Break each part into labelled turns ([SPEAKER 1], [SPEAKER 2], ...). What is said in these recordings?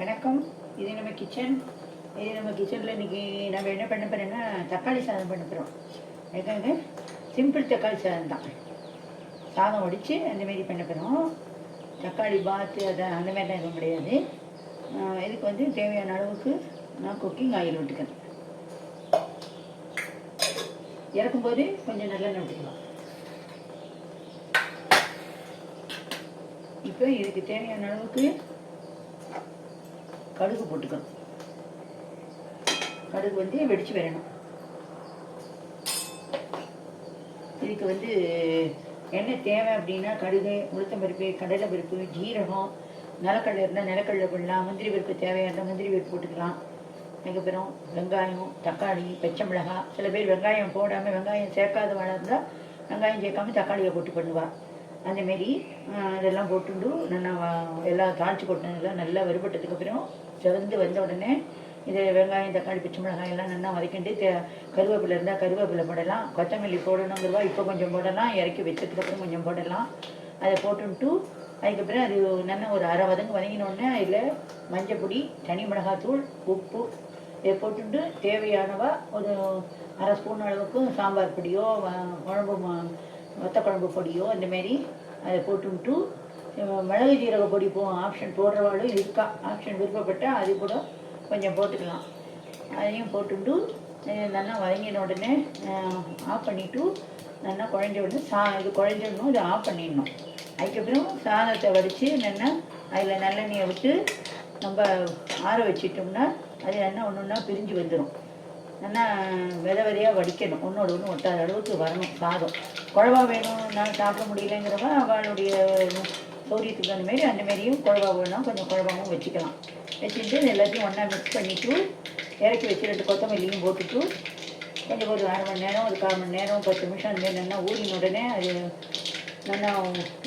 [SPEAKER 1] வணக்கம். இது நம்ம கிச்சன் இது நம்ம கிச்சனில் இன்னைக்கு நம்ம என்ன பண்ண போகிறோன்னா தக்காளி சாதம் பண்ண போகிறோம் எங்கே சிம்பிள் தக்காளி சாதம் தான். சாதம் ஒடித்து அந்தமாரி பண்ண போகிறோம் தக்காளி பாத்து அதை அந்த மாதிரிலாம் எதுவும் கிடையாது. இதுக்கு வந்து தேவையான அளவுக்கு நான் குக்கிங் ஆயில் விட்டுக்கிறேன் இறக்கும்போது கொஞ்சம் நல்லெண்ணெய் விட்டுக்கலாம் இப்போ இதுக்கு தேவையான அளவுக்கு கடுகு போட்டுக்கணும். கடுகு வந்து வெடிச்சு வரணும். இதுக்கு வந்து என்ன தேவை அப்படின்னா கடுகு உளுத்தம்பருப்பு கடலை பருப்பு ஜீரகம் நிலக்கடலை இருந்தால் நிலக்கடலை போடலாம். முந்திரி பருப்பு தேவையாக இருந்தால் முந்திரி பருப்பு போட்டுக்கலாம். அதுக்கப்புறம் வெங்காயம் தக்காளி பச்சை மிளகாய். சில பேர் வெங்காயம் போடாமல் வெங்காயம் சேர்க்காதவளாக இருந்தால் வெங்காயம் சேர்க்காம தக்காளியை போட்டு பண்ணுவாள் அந்த மாரி இதெல்லாம் போட்டுண்டு நல்லா எல்லாம் தாளிச்சு கொட்டினதெல்லாம் நல்லா வறுபட்டதுக்கு அப்புறம் வந்த உடனே இது வெங்காயம் தக்காளி பச்சை மிளகாய் எல்லாம் நல்லா வதக்கிண்டு கருவேப்பிலை இருந்தால் கருவேப்பிலை போடலாம். கொத்தமல்லி போடணுங்கிறவா இப்போ கொஞ்சம் போடலாம். இறக்கி வச்சதுக்கப்புறம் கொஞ்சம் போடலாம். அதை போட்டுன்ட்டு அதுக்கப்புறம் அது நல்லா ஒரு அரை வதங்கு வதங்கினோடனே அதில் மஞ்சள் பொடி தனி மிளகாத்தூள் உப்பு இதை போட்டுட்டு தேவையானவா ஒரு அரை ஸ்பூன் அளவுக்கு சாம்பார் பொடியோ குழம்பு வத்தக்குழம்பு பொடியோ இந்த மாதிரி அதை போட்டுவிட்டு மிளகு ஜீரக பொடி போ ஆப்ஷன் போடுறவாளும் இருக்கா. ஆப்ஷன் விருப்பப்பட்டால் அது கூட கொஞ்சம் போட்டுக்கலாம். அதையும் போட்டுவிட்டு நல்லா வதங்கின உடனே ஆஃப் பண்ணிவிட்டு நல்லா குழஞ்ச உடனே சா இது குழஞ்சிடணும் இதை ஆஃப் பண்ணிடணும். அதுக்கப்புறம் சாதத்தை வடித்து என்னென்னா அதில் நல்லெண்ணெயை விட்டு நம்ம ஆற வச்சிட்டோம்னா அது என்ன ஒன்று ஒன்றா பிரிஞ்சு வந்துடும் நல்லா வித விதையாக வடிக்கணும். ஒன்றோட ஒன்று ஒட்டாத அளவுக்கு வரணும் சாதம். குழவா வேணும் நான் சாப்பிட முடியலைங்கிறவங்க அவளுடைய சௌரியத்துக்கு அந்த மாரி அந்த மாரியும் குழவா வேணும் கொஞ்சம் குழவாவும் வச்சுக்கலாம். வச்சுட்டு எல்லாத்தையும் ஒன்றா மிக்ஸ் பண்ணிவிட்டு இறக்கி வச்சு ரெண்டு கொத்தமல்லியும் போட்டுட்டு கொஞ்சம் ஒரு அரை மணி நேரம் ஒரு கால் மணி நேரம் பத்து நிமிஷம் அந்த மாதிரி நல்லா ஊறின உடனே அது நல்லா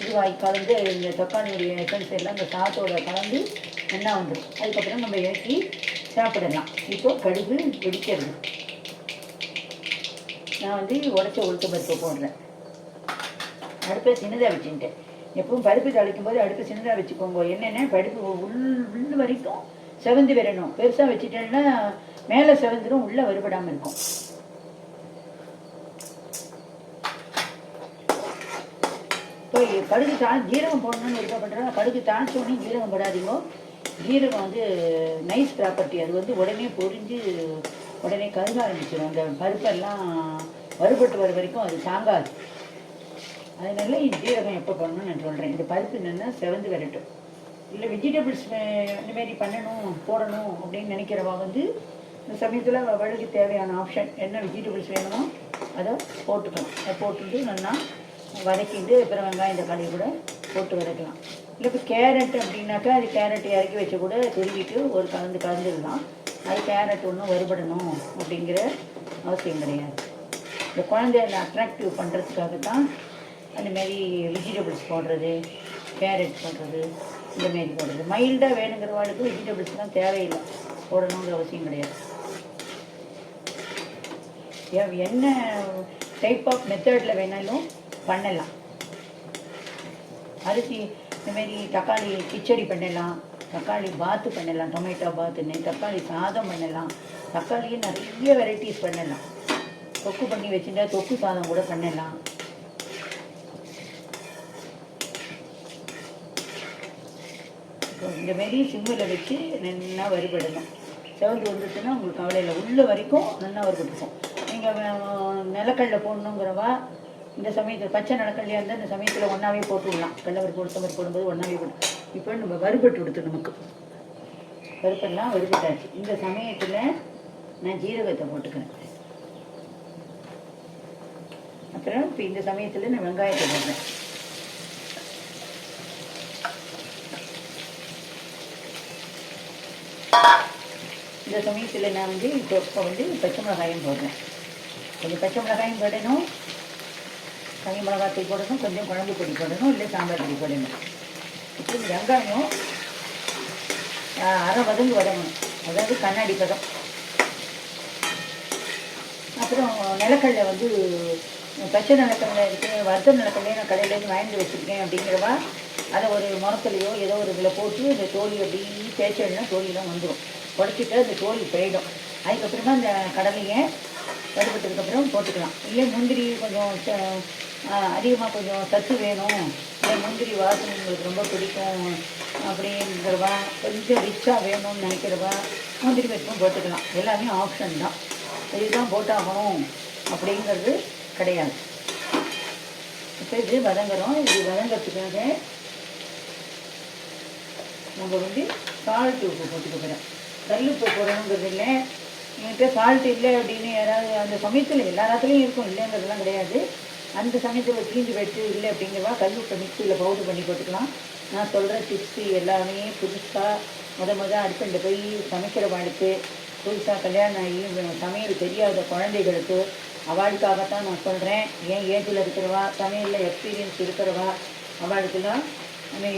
[SPEAKER 1] இதுவாகி கலந்து இந்த தக்காளியுடைய எசன்ஸ் எல்லாம் அந்த சாத்தோட கலந்து நல்லா வந்துடும் அதுக்கப்புறம் நம்ம இறக்கி சாப்பிடலாம். இப்போ கடுகு வெடிக்கிறது நான் வந்து உடச்ச உளுத்த பருப்பு போடுறேன். அடுப்பை சின்னதாக வச்சுட்டேன் எப்பவும் பருப்பு தாளிக்கும் போது அடுப்பு சின்னதாக வச்சுக்கோங்க. என்னென்ன பருப்பு உள் உள்ள வரைக்கும் செவந்து வரணும். பெருசாக வச்சுட்டேன்னா மேலே செவந்துடும் உள்ளே வருபடாமல் இருக்கும். இப்போ கடுகு தா ஜீரகம் போடணும்னு விருப்பப்படுறோம் கடுகு தாழ்ச்ச உடனே ஜீரகம் போடாதீங்க. ஜீரகம் வந்து நைஸ் ப்ராப்பர்ட்டி அது வந்து உடனே பொறிஞ்சு உடனே கருக ஆரம்பிச்சிடும் அந்த பருப்பெல்லாம் வறுபட்டு வர வரைக்கும் அது தாங்காது. அதனால ஜீரகம் எப்போ பண்ணணும்னு நான் சொல்கிறேன் இந்த பருப்பு என்னென்னா செவந்து வரட்டும் இல்லை வெஜிடபிள்ஸ் இந்தமாரி பண்ணணும் போடணும் அப்படின்னு நினைக்கிறவா வந்து இந்த சமயத்தில் வழுக்கு தேவையான ஆப்ஷன் என்ன வெஜிடபிள்ஸ் வேணுமோ அதை போட்டுக்கணும். அதை போட்டுட்டு நல்லா வதக்கிட்டு அப்புறம் வெங்காயம் தக்காளி கூட போட்டு வதக்கலாம். இல்லை இப்போ கேரட் அப்படின்னாக்கா அது கேரட் இறக்கி வச்சு கூட துருவிட்டு ஒரு கலந்து கலந்துடலாம். அது கேரட் ஒன்றும் வறுபடணும் அப்படிங்கிற அவசியம் கிடையாது. இந்த குழந்தைய அட்ராக்டிவ் பண்ணுறதுக்காக தான் அந்த மாதிரி வெஜிடபிள்ஸ் போடுறது கேரட் போடுறது இந்த மாதிரி போடுறது. மைல்டாக வேணுங்கிறவாளுக்கு வெஜிடபிள்ஸ்லாம் தேவையில்லை. போடணுங்கிற அவசியம் கிடையாது. என்ன டைப் ஆஃப் மெத்தடில் வேணாலும் பண்ணலாம். அரிசி இந்த மாதிரி தக்காளி கிச்சடி பண்ணலாம் தக்காளி பாத்து பண்ணலாம் டொமேட்டோ பாத்துன்னு தக்காளி சாதம் பண்ணலாம் தக்காளியே நிறைய வெரைட்டிஸ் பண்ணலாம். தொக்கு பண்ணி வச்சுட்டா தொக்கு சாதம் கூட பண்ணலாம். இந்த மாரி சிம்மில் வச்சு நல்லா வறுபடணும். செவந்து வந்துட்டுன்னா உங்களுக்கு கவலை இல்லை உள்ள வரைக்கும் நல்லா வறுபட்டுக்கும். நீங்கள் நிலக்கடலை போடணுங்கிறவா இந்த சமயத்தில் பச்சை நடக்கலையா இருந்தால் இந்த சமயத்தில் ஒன்றாவே போட்டு விடலாம் கடலவர் போடும்போது ஒன்றாவே போட்டு இப்போ நம்ம வறுபட்டு கொடுத்து நமக்கு. வறுப்பெல்லாம் வறுபட்டாச்சு இந்த சமயத்தில் நான் ஜீரகத்தை போட்டுக்கிறேன். அப்புறம் இப்போ இந்த சமயத்தில் நான் வெங்காயத்தை போடுறேன். இந்த சமயத்தில் நான் வந்து இப்போ இப்போ வந்து பச்சை மிளகாயும் போடுறேன். கொஞ்சம் பச்சை மிளகாயும் போடணும். தனி மிளகாத்தூள் போடணும் கொஞ்சம் குழம்பு பொடி போடணும் இல்லை சாம்பார் பொடி போடணும். இப்போ வெங்காயம் அரை வதங்கு வதங்கணும். அதாவது கண்ணாடி பதம். அப்புறம் நிலக்கடலை வந்து பச்சை நிலக்கடலை இருக்குது வறுத்த நிலக்கடலையும் நான் கடையிலேருந்து வாங்கிட்டு வச்சுருக்கேன் அப்படிங்கிறவா அதை ஒரு முரத்துலையோ ஏதோ ஒரு இதில் போட்டு இந்த தோழி அப்படி தேய்ச்சல்னா தோழிலாம் வந்துடும் உடச்சிட்டு அந்த தோழி போயிடும். அதுக்கப்புறமா அந்த கடலையை வறுபட்டதுக்கப்புறம் போட்டுக்கலாம். இல்லை முந்திரி கொஞ்சம் அதிகமாக கொஞ்சம் சத்து வேணும். இல்லை முந்திரி வாசனை உங்களுக்கு ரொம்ப பிடிக்கும் அப்படிங்கிறவா கொஞ்சம் ரிச்சாக வேணும்னு நினைக்கிறவா முந்திரி பருப்பும் போட்டுக்கலாம். எல்லாமே ஆப்ஷன் தான். இதுதான் போட்டாகணும் அப்படிங்கிறது கிடையாது. இப்போ இது வதங்குறோம். இது வதங்கிறதுக்காக நம்ம வந்து சால்ட் உப்பு போட்டுக்க போகிறோம் கல் உப்பு போடணுங்கிறது இல்லை. என்கிட்ட ஃபால்ட் இல்லை அப்படின்னு யாராவது அந்த சமயத்தில் எல்லா இடத்துலையும் இருக்கும் இல்லைங்கிறதுலாம் கிடையாது. அந்த சமயத்தில் தீஞ்சு போயிட்டு இல்லை அப்படிங்கிறவா கல் உப்பை மிக்சியில் பவுடர் பண்ணி போட்டுக்கலாம். நான் சொல்கிற டிப்ஸு எல்லாமே புதுசாக முத முத அடுப்பில் போய் சமைக்கிற வாழ்க்கை புதுசாக கல்யாணம் ஆகி சமையல் தெரியாத குழந்தைகளுக்கு அவளுக்காகத்தான் நான் சொல்கிறேன் ஏன் ஏஜில் இருக்கிறவா சமையலில் எக்ஸ்பீரியன்ஸ் இருக்கிறவா அவளுக்குலாம்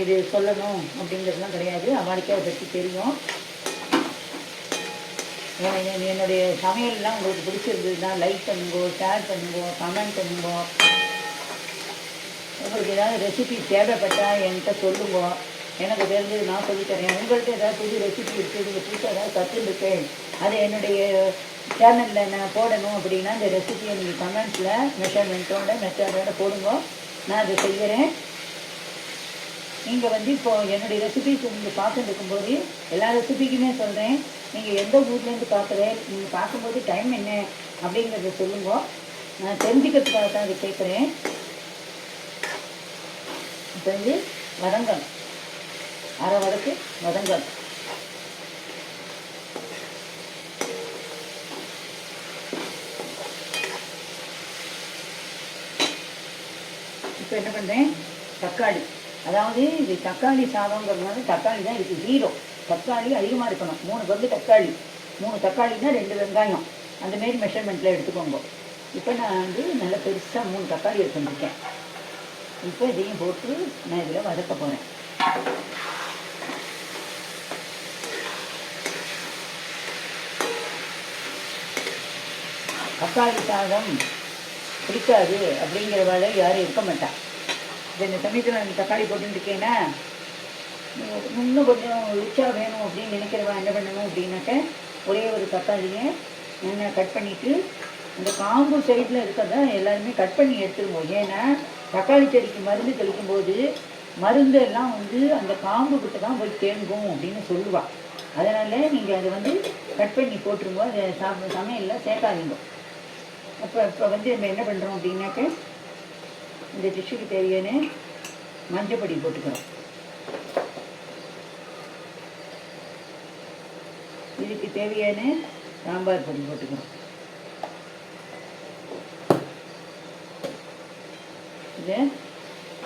[SPEAKER 1] இது சொல்லணும் அப்படிங்கிறதுலாம் கிடையாது. அவளுக்கே அதை பற்றி தெரியும். என்னுடைய சமையல்லாம் உங்களுக்கு பிடிச்சிருந்ததுன்னா லைக் பண்ணுங்கோ ஷேர் பண்ணுங்கோ கமெண்ட் பண்ணுங்கோ. உங்களுக்கு ஏதாவது ரெசிபி தேவைப்பட்டால் என்கிட்ட சொல்லுங்க. எனக்கு தெரிஞ்சது நான் சொல்லித் தரேன். உங்கள்கிட்ட ஏதாவது புது ரெசிபி இருக்குது நீங்கள் புதுசாக ஏதாவது கற்றுருக்கேன் அது என்னுடைய சேனலில் நான் போடணும் அப்படின்னா இந்த ரெசிபியை நீங்கள் கமெண்ட்ஸில் மெஷர்மெண்ட்டோட மெஷர்மெண்ட்டோட போடுங்க. நான் அதை செய்கிறேன் நீங்கள் வந்து இப்போ என்னுடைய ரெசிபிஸ் நீங்கள் பார்த்துட்டு இருக்கும்போது எல்லா ரெசிபிக்குமே சொல்கிறேன் நீங்கள் எந்த ஊர்லேருந்து பார்க்குறேன் நீங்கள் பார்க்கும்போது டைம் என்ன அப்படிங்கிறத சொல்லுங்க. நான் தெரிஞ்சுக்கிறதுக்காக தான் அதை கேட்குறேன் இப்போ வந்து வதங்கல். அரை வடக்கு வதங்கல். இப்போ என்ன பண்ணுறேன் தக்காளி. அதாவது இது தக்காளி சாதங்கிறதுனால தக்காளி தான் இதுக்கு ஹீரோ தக்காளி அதிகமாக இருக்கணும். மூணு பங்கு தக்காளி. மூணு தக்காளினா ரெண்டு வெங்காயம். அந்தமாரி மெஷர்மெண்ட்டில் எடுத்துக்கோங்க. இப்போ நான் வந்து நல்லா பெருசாக மூணு தக்காளி எடுத்துருக்கேன். இப்போ இதையும் போட்டு நான் இதில் வதக்க போகிறேன் தக்காளி சாதம் பிடிக்காது அப்படிங்கிற வேலை யாரும் இருக்க மாட்டா. இப்போ இந்த சமயத்தில் நான் தக்காளி போட்டுருக்கேன்னா இன்னும் கொஞ்சம் ரிச்சாக வேணும் அப்படின்னு நினைக்கிறவன் என்ன பண்ணணும் அப்படின்னாக்க ஒரே ஒரு தக்காளியை என்ன கட் பண்ணிவிட்டு இந்த காம்பு சைடில் இருக்கிறத எல்லாருமே கட் பண்ணி எடுத்துருவோம். ஏன்னா தக்காளி செடிக்கு மருந்து தெளிக்கும் போது மருந்து எல்லாம் வந்து அந்த காம்பு கிட்ட தான் போய் தேங்கும் அப்படின்னு சொல்லுவாள் அதனால் நீங்கள் அதை வந்து கட் பண்ணி போட்டுருங்க. அதை சாப்பிட சமையலில் சேர்க்காதீங்க. அப்போ இப்போ வந்து நம்ம என்ன பண்ணுறோம் அப்படின்னாக்க இந்த டிஷ்ஷுக்கு தேவையான மஞ்சப்பொடி போட்டுக்கிறோம். இதுக்கு தேவையான சாம்பார் பொடி போட்டுக்கிறோம். இது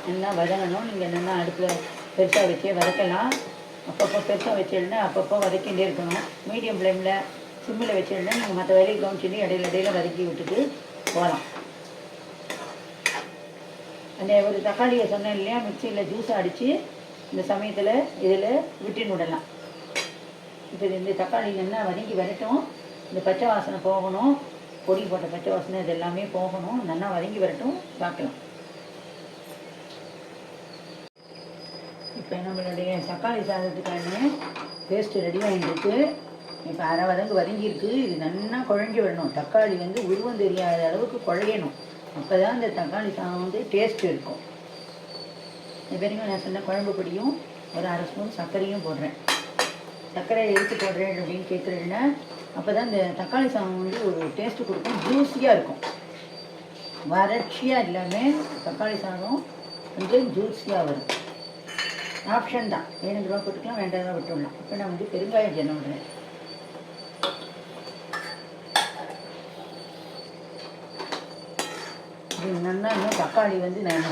[SPEAKER 1] நல்லா வதங்கணும். நீங்கள் நல்லா அடுப்பில் பெருசாக வச்சே வதக்கலாம். அப்பப்போ பெருசாக வச்சிருந்தா அப்பப்போ வதக்கிட்டே இருக்கணும். மீடியம் ஃப்ளேமில் சிம்மில் வச்சிருந்தா நீங்கள் மற்ற வேலையை கவனிச்சுட்டு இடையில இடையில வதக்கி விட்டுட்டு போகலாம். அந்த ஒரு தக்காளியை சொன்னேன் இல்லையா? மிக்சியில் ஜூஸ் அடித்து இந்த சமயத்தில் இதில் விட்டுன்னு விடலாம் இப்போ இந்த தக்காளி நல்லா வதங்கி வரட்டும். இந்த பச்சை வாசனை போகணும். பொடி போட்ட பச்சை வாசனை இது எல்லாமே போகணும். நல்லா வதங்கி வரட்டும். பார்க்கலாம். இப்போ நம்மளுடைய தக்காளி சாதத்துக்கான பேஸ்ட்டு ரெடி ஆகிட்டுருக்கு இப்போ அரை வதங்கு வதங்கியிருக்கு. இது நல்லா குழஞ்சி விடணும் தக்காளி வந்து உருவம் தெரியாத அளவுக்கு குழையணும். அப்போ தான் இந்த தக்காளி சாதம் வந்து டேஸ்ட் இருக்கும். இது வரைக்கும் நான் சொன்ன குழம்பு பொடியும் ஒரு அரை ஸ்பூன் சர்க்கரையும் போடுறேன். சர்க்கரையை எடுத்து போடுறேன் அப்படின்னு கேட்குறேன்னா அப்போ தான் இந்த தக்காளி சாதம் வந்து ஒரு டேஸ்ட்டு கொடுக்கும். ஜூஸியாக இருக்கும். வறட்சியாக இல்லாமல் தக்காளி சாதம் கொஞ்சம் ஜூஸியாக வரும். ஆப்ஷன் தான். வேணுங்கிறவா போட்டுக்கலாம் வேண்டாம் விட்டுடலாம். இப்போ நான் வந்து பெருங்காயம் ஜனம் விடுறேன் இது நல்லா இன்னும் தக்காளி வந்து நான்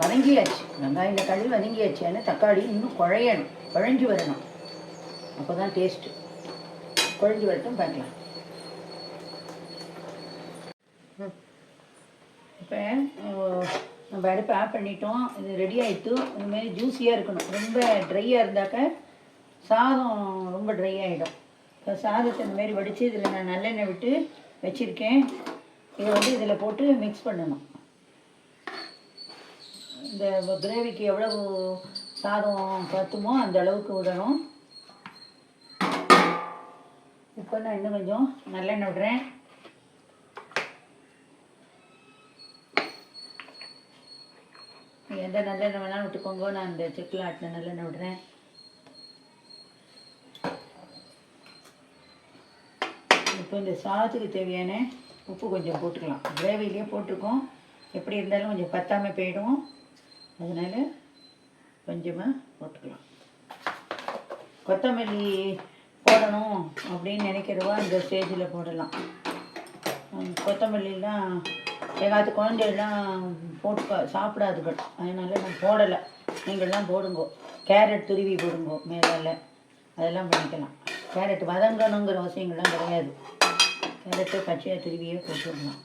[SPEAKER 1] வதங்கியாச்சு. வெங்காயம் தக்காளி வதங்கியாச்சு. ஆனால் தக்காளி இன்னும் குழையணும். குழஞ்சி வரணும். அப்போ தான் டேஸ்ட்டு குழஞ்சி வரட்டும் பார்க்கலாம். இப்போ நம்ம அடுப்பை ஆஃப் பண்ணிட்டோம். இது ரெடி ஆகிட்டு இதுமாரி ஜூஸியாக இருக்கணும். ரொம்ப ட்ரையாக இருந்தாக்க சாதம் ரொம்ப ட்ரை ஆகிடும் இப்போ சாதத்தை இந்தமாரி வடித்து இதில் நான் நல்லெண்ணெய் விட்டு வச்சுருக்கேன். இதை வந்து இதில் போட்டு மிக்ஸ் பண்ணணும். இந்த கிரேவிக்கு எவ்வளவு சாதம் பத்துமோ அந்த அளவுக்கு விடணும் இப்போ நான் இன்னும் கொஞ்சம் நல்லெண்ணெய் விடுறேன். எந்த நல்லெண்ணெய் வேணாலும் விட்டுக்கோங்க. நான் இந்த செக்கில் ஆட்டின நல்லெண்ணெய் விடுறேன். இப்போ இந்த சாதத்துக்கு தேவையான உப்பு கொஞ்சம் போட்டுக்கலாம். கிரேவிலேயே போட்டிருக்கோம். எப்படி இருந்தாலும் கொஞ்சம் பத்தாமல் போயிடும். அதனால் கொஞ்சமாக போட்டுக்கலாம். கொத்தமல்லி போடணும் அப்படின்னு நினைக்கிறவா இந்த ஸ்டேஜில் போடலாம். கொத்தமல்லிலாம் எங்காவது குழந்தைகள்லாம் போட்டு சாப்பிடாதுகள். அதனால நான் போடலை. நீங்கள்லாம் போடுங்கோ. கேரட் துருவி போடுங்கோ மேலால். அதெல்லாம் பண்ணிக்கலாம். கேரட் வதங்கணுங்கிற அவசியங்கள்லாம் கிடையாது. கேரட்டு பச்சையாக துருவியே போட்டுடலாம்.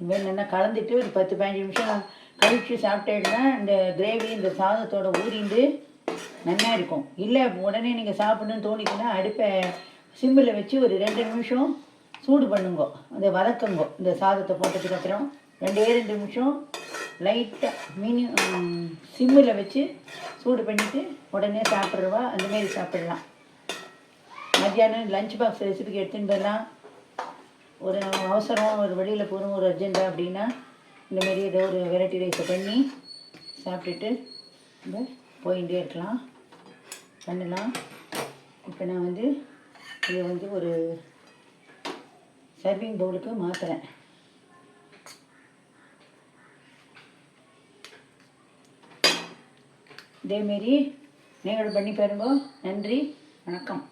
[SPEAKER 1] இதுமாரி நல்லா கலந்துட்டு ஒரு பத்து பதினஞ்சு நிமிஷம் கழித்து சாப்பிட்டேன்னா இந்த கிரேவி இந்த சாதத்தோட ஊறிந்து நல்லா இருக்கும். இல்லை உடனே நீங்கள் சாப்பிடணும்னு தோணிச்சுன்னா அடுப்பை சிம்மில் வச்சு ஒரு ரெண்டு நிமிஷம் சூடு பண்ணுங்கோ. அந்த வதக்குங்கோ. இந்த சாதத்தை போட்டதுக்கப்புறம் ரெண்டே ரெண்டு நிமிஷம் லைட்டாக மினி சிம்மில் வச்சு சூடு பண்ணிவிட்டு உடனே சாப்பிட்றவா அந்தமாரி சாப்பிட்லாம். மத்தியானம் லஞ்ச் பாக்ஸ் ரெசிபிக்கு எடுத்துன்னு போகலாம் ஒரு அவசரம் ஒரு வெளியில் போகிறோம் ஒரு அர்ஜென்ட்டாக அப்படின்னா இந்தமாரி ஏதோ ஒரு வெரைட்டி ரைஸை பண்ணி சாப்பிட்டுட்டு இந்த போயிட்டே இருக்கலாம். பண்ணலாம். இப்போ நான் வந்து இதை வந்து ஒரு சர்விங் பவுலுக்கு மாற்றுறேன் இதேமாரி நீங்களும் பண்ணி பாருங்க. நன்றி. வணக்கம்.